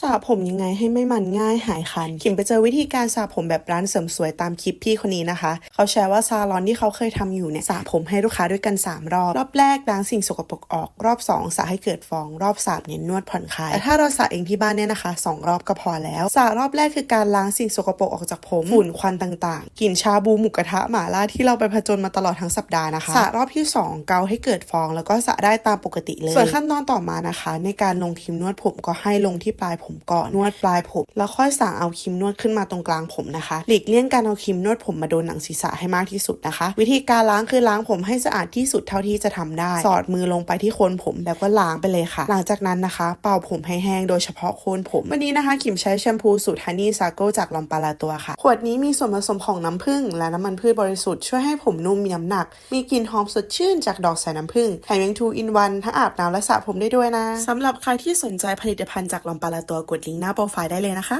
สระผมยังไงให้ไม่มันง่ายหายคัน ขิมไปเจอวิธีการสระผมแบบร้านเสริมสวยตามคลิปพี่คนนี้นะคะ เขาแชร์ว่าซาลอนที่เขาเคยทำอยู่เนี่ยสระผมให้ลูกค้าด้วยกัน 3 รอบ รอบแรกล้างสิ่งสกปรกออก รอบ 2สระให้เกิดฟอง รอบ3เนี่ยนวดผ่อนคลาย แต่ถ้าเราสระเองที่บ้านเนี่ยนะคะ 2 รอบก็พอแล้ว สระรอบแรกคือการล้างสิ่งสกปรกออกจากผม ฝุ่นควันต่างๆ กลิ่นชาบูหมูกระทะหมาล่าที่เราไปผจญมาตลอดทั้งสัปดาห์นะคะ สระรอบที่สองเกาให้เกิดฟอง แล้วก็สระได้ตามปกติเลย ส่วนขั้นตอนต่อมานะคะ ในการลงครีมนวดผมก็ให้ลงที่ปลายผมก่อนนวดปลายผม แล้วค่อยสั่งเอาครีมนวดขึ้นมาตรงกลางผมนะคะหลีกเลี่ยงการเอาครีมนวดผมมาโดนหนังศีรษะให้มากที่สุดนะคะ วิธีการล้างคือล้างผมให้สะอาดที่สุดเท่าที่จะทำได้ สอดมือลงไปที่โคนผมแล้วก็ล้างไปเลยค่ะ หลังจากนั้นนะคะ เป่าผมให้แห้งโดยเฉพาะโคนผม วันนี้นะคะขิมใช้แชมพูสูตรฮันนี่ซาโกจากลอมปาลาตัวค่ะ ขวดนี้มีส่วนผสมของน้ำผึ้งและน้ำมันพืชบริสุทธิ์ช่วยให้ผมนุ่มมีน้ำหนัก มีกลิ่นหอมสดชื่นจากดอกสายน้ำผึ้งแถมยัง2 in 1ทั้งอาบน้ำและสระผมได้ด้วยนะสำหรับใครที่สนใจผลิตภัณฑ์จากลอมปาลาตัวกดลิงก์หน้าโปรไฟล์ได้เลยนะคะ